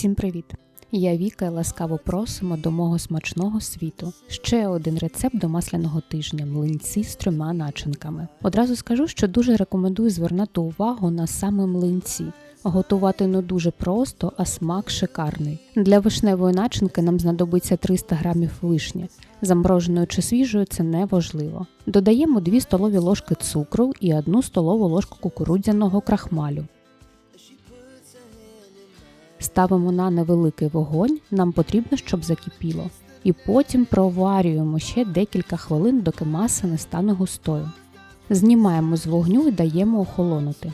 Всім привіт! Я Віка і ласкаво просимо до мого смачного світу. Ще один рецепт до масляного тижня млинці з трьома начинками. Одразу скажу, що дуже рекомендую звернути увагу на саме млинці. Готувати не дуже просто, а смак шикарний. Для вишневої начинки нам знадобиться 300 г вишні. Замороженою чи свіжою це не важливо. Додаємо 2 столові ложки цукру і 1 столову ложку кукурудзяного крахмалю. Ставимо на невеликий вогонь, нам потрібно, щоб закипіло. І потім проварюємо ще декілька хвилин, доки маса не стане густою. Знімаємо з вогню і даємо охолонути.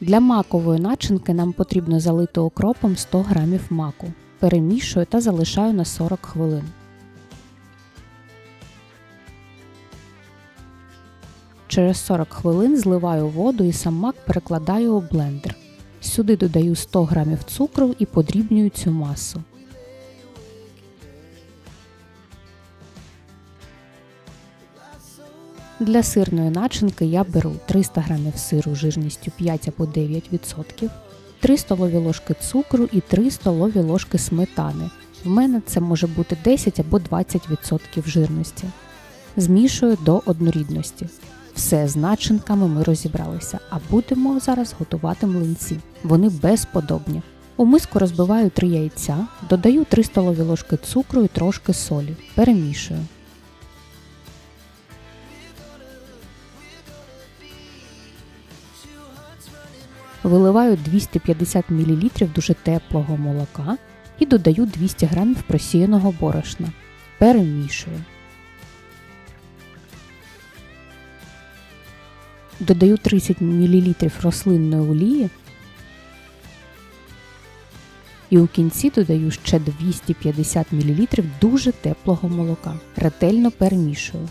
Для макової начинки нам потрібно залити окропом 100 г маку. Перемішую та залишаю на 40 хвилин. Через 40 хвилин зливаю воду і сам мак перекладаю у блендер. Сюди додаю 100 г цукру і подрібнюю цю масу. Для сирної начинки я беру 300 г сиру жирністю 5 або 9%, 3 столові ложки цукру і 3 столові ложки сметани. В мене це може бути 10 або 20% жирності. Змішую до однорідності. Все з начинками ми розібралися, а будемо зараз готувати млинці. Вони безподобні. У миску розбиваю 3 яйця, додаю 3 столові ложки цукру і трошки солі. Перемішую. Виливаю 250 мл дуже теплого молока і додаю 200 г просіяного борошна. Перемішую. Додаю 30 мл рослинної олії і у кінці додаю ще 250 мл дуже теплого молока. Ретельно перемішую.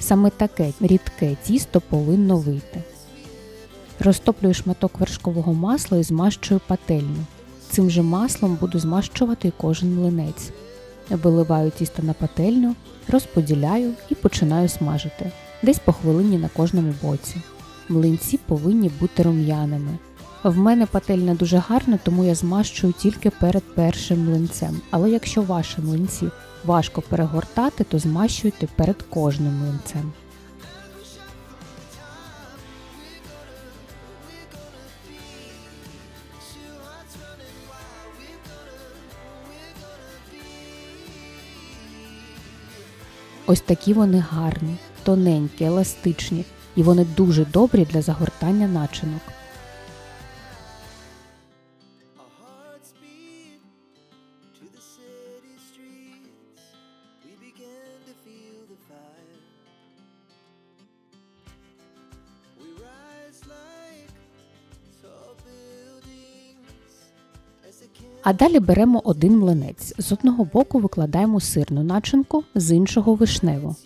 Саме таке рідке тісто повинно вийти. Розтоплюю шматок вершкового масла і змащую пательню. Цим же маслом буду змащувати кожен млинець. Виливаю тісто на пательню, розподіляю і починаю смажити десь по хвилині на кожному боці. Млинці повинні бути рум'яними. В мене пательня дуже гарна, тому я змащую тільки перед першим млинцем. Але якщо ваші млинці важко перегортати, то змащуйте перед кожним млинцем. Ось такі вони гарні, тоненькі, еластичні, і вони дуже добрі для загортання начинок. А далі беремо один млинець. З одного боку викладаємо сирну начинку, з іншого вишневу.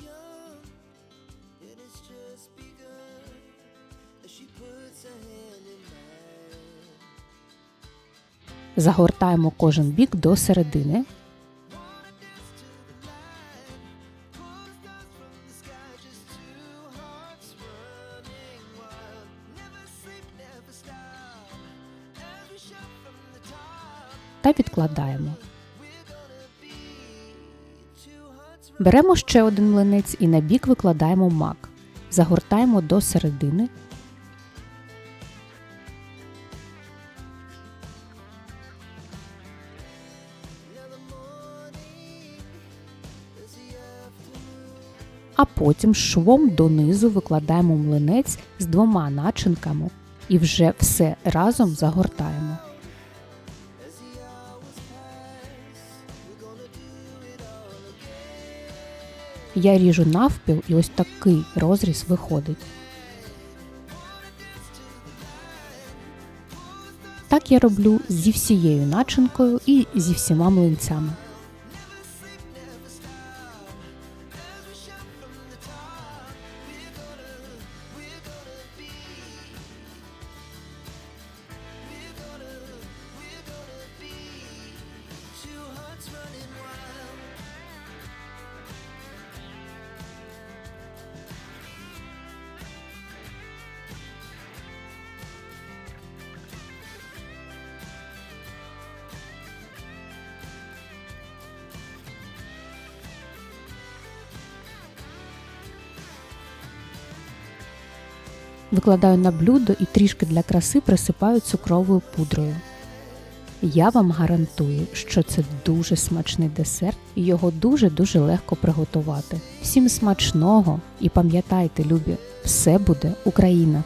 Загортаємо кожен бік до середини. Та відкладаємо. Беремо ще один млинець і на бік викладаємо мак. Загортаємо до середини. А потім швом донизу викладаємо млинець з двома начинками і вже все разом загортаємо. Я ріжу навпіл і ось такий розріз виходить. Так я роблю зі всією начинкою і зі всіма млинцями. Викладаю на блюдо і трішки для краси присипаю цукровою пудрою. Я вам гарантую, що це дуже смачний десерт і його дуже-дуже легко приготувати. Всім смачного і пам'ятайте, любі, все буде Україна!